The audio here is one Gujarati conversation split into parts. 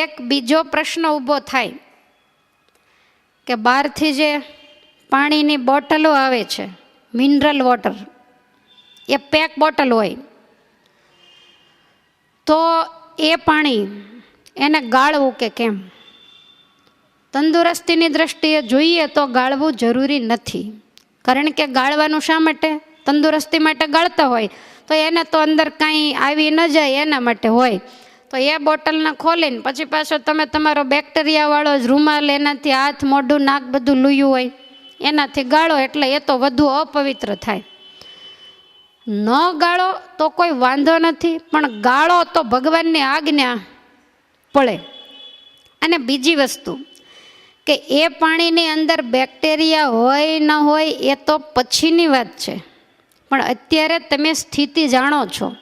એક બીજો પ્રશ્ન ઊભો થાય કે બહારથી જે પાણીની બોટલો આવે છે મિનરલ વોટર એ પેક બોટલ હોય, તો એ પાણી એને ગાળવું કે કેમ? તંદુરસ્તીની દ્રષ્ટિએ જોઈએ તો ગાળવું જરૂરી નથી. કારણ કે ગાળવાનું શા માટે? તંદુરસ્તી માટે ગાળતા હોય. તો એને તો અંદર કાંઈ આવી ન જાય એના માટે હોય. તો એ બોટલને ખોલીને પછી પાછો તમે તમારો બેક્ટેરિયાવાળો જ રૂમાલ એનાથી હાથ, મોઢું, નાક બધું લૂયું હોય, એનાથી ગાળો એટલે એ તો વધુ અપવિત્ર થાય. ન ગાળો તો કોઈ વાંધો નથી, પણ ગાળો તો ભગવાનની આજ્ઞા પડે. અને બીજી વસ્તુ કે એ પાણીની અંદર બેક્ટેરિયા હોય ન હોય એ તો પછીની વાત છે. પણ અત્યારે તમે સ્થિતિ જાણો છો.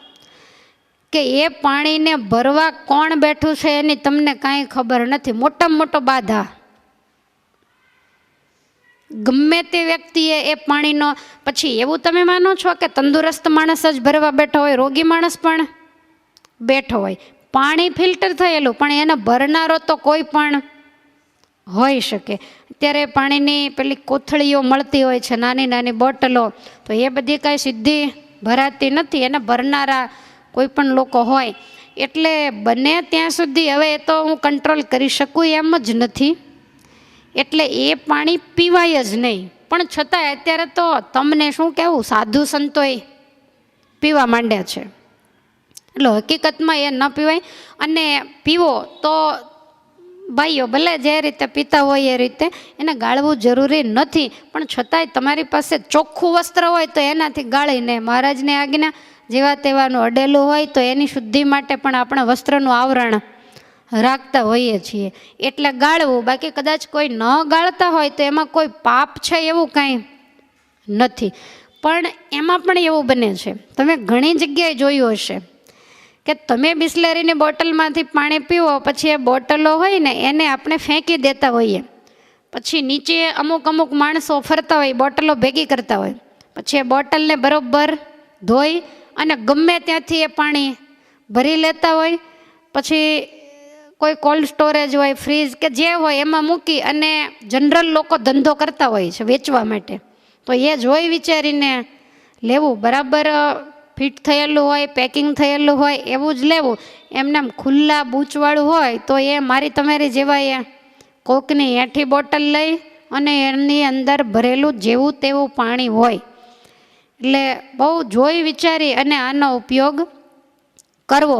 કે એ પાણીને ભરવા કોણ બેઠું છે એની તમને કાંઈ ખબર નથી. મોટામાં મોટો બાધા. ગમે તે વ્યક્તિએ એ પાણીનો, પછી એવું તમે માનો છો કે તંદુરસ્ત માણસ જ ભરવા બેઠો હોય, રોગી માણસ પણ બેઠો હોય. પાણી ફિલ્ટર થયેલું, પણ એને ભરનારો તો કોઈ પણ હોઈ શકે. અત્યારે પાણીની પેલી કોથળીઓ મળતી હોય છે, નાની નાની બોટલો, તો એ બધી કાંઈ સીધી ભરાતી નથી. એને ભરનારા કોઈ પણ લોકો હોય. એટલે બને ત્યાં સુધી હવે એ તો હું કંટ્રોલ કરી શકું એમ જ નથી. એટલે એ પાણી પીવાય જ નહીં. પણ છતાંય અત્યારે તો તમને શું કહેવું? સાધુ સંતોએ પીવા માંડ્યા છે. એટલે હકીકતમાં એ ન પીવાય. અને પીવો તો ભાઈઓ ભલે જે રીતે પીતા હોય એ રીતે એને ગાળવું જરૂરી નથી. પણ છતાંય તમારી પાસે ચોખ્ખું વસ્ત્ર હોય તો એનાથી ગાળીને મહારાજની આજ્ઞા જેવા તેવાનું અડેલું હોય તો એની શુદ્ધિ માટે પણ આપણે વસ્ત્રનું આવરણ રાખતા હોઈએ છીએ. એટલે ગાળવું, બાકી કદાચ કોઈ ન ગાળતા હોય તો એમાં કોઈ પાપ છે એવું કાંઈ નથી. પણ એમાં પણ એવું બને છે. તમે ઘણી જગ્યાએ જોયું હશે કે તમે બિસ્લેરીની બોટલમાંથી પાણી પીવો, પછી એ બોટલો હોય ને એને આપણે ફેંકી દેતા હોઈએ. પછી નીચે અમુક અમુક માણસો ફરતા હોય, બોટલો ભેગી કરતા હોય. પછી એ બોટલને બરોબર ધોઈ અને ગમે ત્યાંથી એ પાણી ભરી લેતા હોય. પછી કોઈ કોલ્ડ સ્ટોરેજ હોય ફ્રીજ કે જે હોય એમાં મૂકી અને જનરલ લોકો ધંધો કરતા હોય છે વેચવા માટે. તો એ જોઈ વિચારીને લેવું. બરાબર ફિટ થયેલું હોય પેકિંગ થયેલું હોય એવું જ લેવું. એમને ખુલ્લા બૂચવાળું હોય તો એ મારી તમારી જેવા એ કોકની એઠી બોટલ લઈ અને એની અંદર ભરેલું જેવું તેવું પાણી હોય. એટલે બહુ જોઈ વિચારી અને આનો ઉપયોગ કરવો.